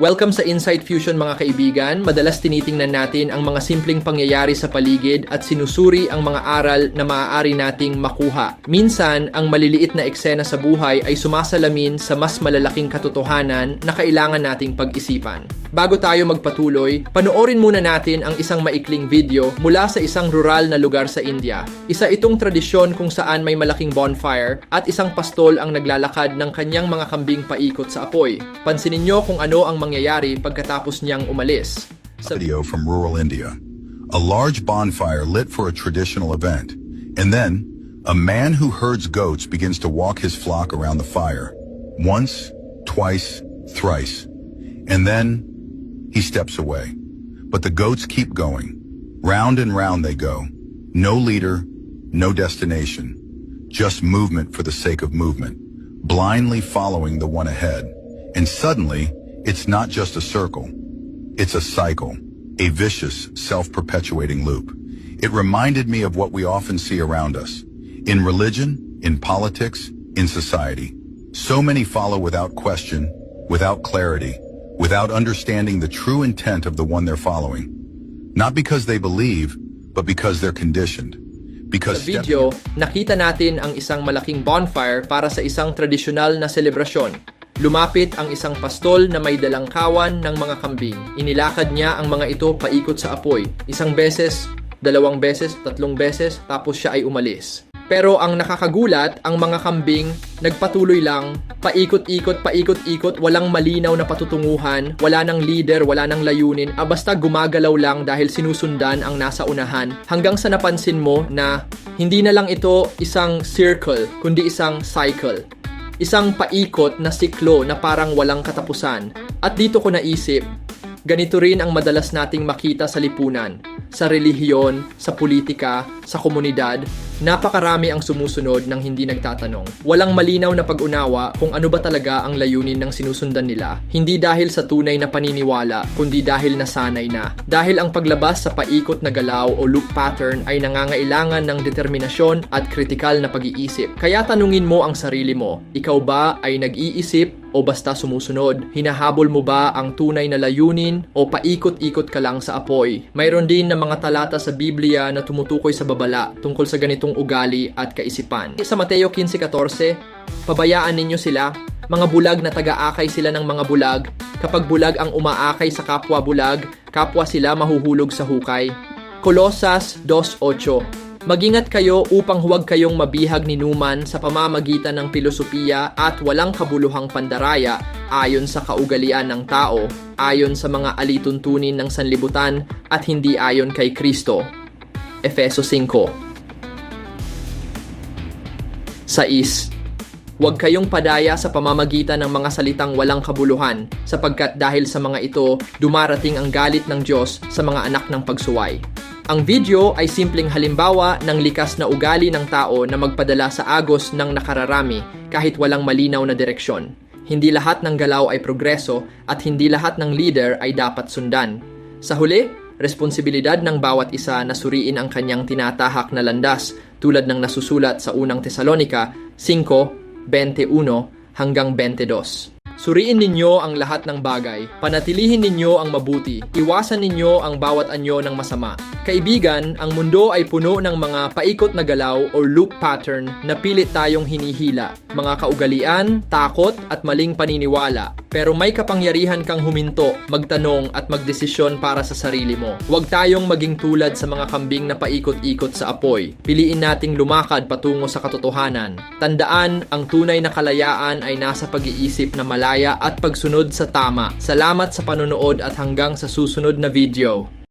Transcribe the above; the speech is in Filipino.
Welcome sa Insight Fusion mga kaibigan. Madalas tinitingnan natin ang mga simpleng pangyayari sa paligid at sinusuri ang mga aral na maaari nating makuha. Minsan, ang maliliit na eksena sa buhay ay sumasalamin sa mas malalaking katotohanan na kailangan nating pag-isipan. Bago tayo magpatuloy, panoorin muna natin ang isang maikling video mula sa isang rural na lugar sa India. Isa itong tradisyon kung saan may malaking bonfire at isang pastol ang naglalakad ng kanyang mga kambing paikot sa apoy. Pansinin nyo kung ano ang mangyayari pagkatapos niyang umalis. Sa video from rural India. A large bonfire lit for a traditional event. And then, a man who herds goats begins to walk his flock around the fire. Once, twice, thrice. And then, he steps away. But the goats keep going. Round and round they go. No leader, no destination. Just movement for the sake of movement. Blindly following the one ahead. And suddenly, it's not just a circle. It's a cycle, a vicious, self-perpetuating loop. It reminded me of what we often see around us. In religion, in politics, in society. So many follow without question, without clarity, without understanding the true intent of the one they're following. Not because they believe, but because they're conditioned. Sa Because stepping- video, nakita natin ang isang malaking bonfire para sa isang tradisyonal na selebrasyon. Lumapit ang isang pastol na may dalang kawan ng mga kambing. Inilakad niya ang mga ito paikot sa apoy. Isang beses, dalawang beses, tatlong beses, tapos siya ay umalis. Pero ang nakakagulat, ang mga kambing nagpatuloy lang, paikot-ikot, paikot-ikot, walang malinaw na patutunguhan, wala nang leader, wala nang layunin, ah, basta gumagalaw lang dahil sinusundan ang nasa unahan. Hanggang sa napansin mo na hindi na lang ito isang circle, kundi isang cycle. Isang paikot na siklo na parang walang katapusan. At dito ko naisip, ganito rin ang madalas nating makita sa lipunan, sa relihiyon, sa politika, sa komunidad. Napakarami ang sumusunod ng hindi nagtatanong. Walang malinaw na pag-unawa kung ano ba talaga ang layunin ng sinusundan nila. Hindi dahil sa tunay na paniniwala, kundi dahil nasanay na. Dahil ang paglabas sa paikot na galaw o loop pattern ay nangangailangan ng determinasyon at kritikal na pag-iisip. Kaya tanungin mo ang sarili mo, ikaw ba ay nag-iisip o basta sumusunod? Hinahabol mo ba ang tunay na layunin o paikot-ikot ka lang sa apoy? Mayroon din na mga talata sa Biblia na tumutukoy sa babala tungkol sa ganitong ugali at kaisipan. Sa Mateo 15.14, pabayaan ninyo sila, mga bulag na taga-akay sila ng mga bulag. Kapag bulag ang umaakay sa kapwa bulag, kapwa sila mahuhulog sa hukay. Kolosas 2.8 Magingat kayo upang huwag kayong mabihag ni Numan sa pamamagitan ng pilosopiya at walang kabuluhang pandaraya ayon sa kaugalian ng tao, ayon sa mga alituntunin ng sanlibutan at hindi ayon kay Kristo. Efeso 5 6. Huwag kayong padaya sa pamamagitan ng mga salitang walang kabuluhan, sapagkat dahil sa mga ito, dumarating ang galit ng Diyos sa mga anak ng pagsuway. Ang video ay simpleng halimbawa ng likas na ugali ng tao na magpadala sa agos ng nakararami kahit walang malinaw na direksyon. Hindi lahat ng galaw ay progreso at hindi lahat ng leader ay dapat sundan. Sa huli, responsibilidad ng bawat isa na suriin ang kanyang tinatahak na landas tulad ng nasusulat sa unang Tesalonika 5:21 hanggang 22. Suriin ninyo ang lahat ng bagay, panatilihin ninyo ang mabuti, iwasan ninyo ang bawat anyo ng masama. Kaibigan, ang mundo ay puno ng mga paikot na galaw o loop pattern na pilit tayong hinihila, mga kaugalian, takot at maling paniniwala. Pero may kapangyarihan kang huminto, magtanong at magdesisyon para sa sarili mo. Huwag tayong maging tulad sa mga kambing na paikot-ikot sa apoy. Piliin nating lumakad patungo sa katotohanan. Tandaan, ang tunay na kalayaan ay nasa pag-iisip na malaya at pagsunod sa tama. Salamat sa panonood at hanggang sa susunod na video.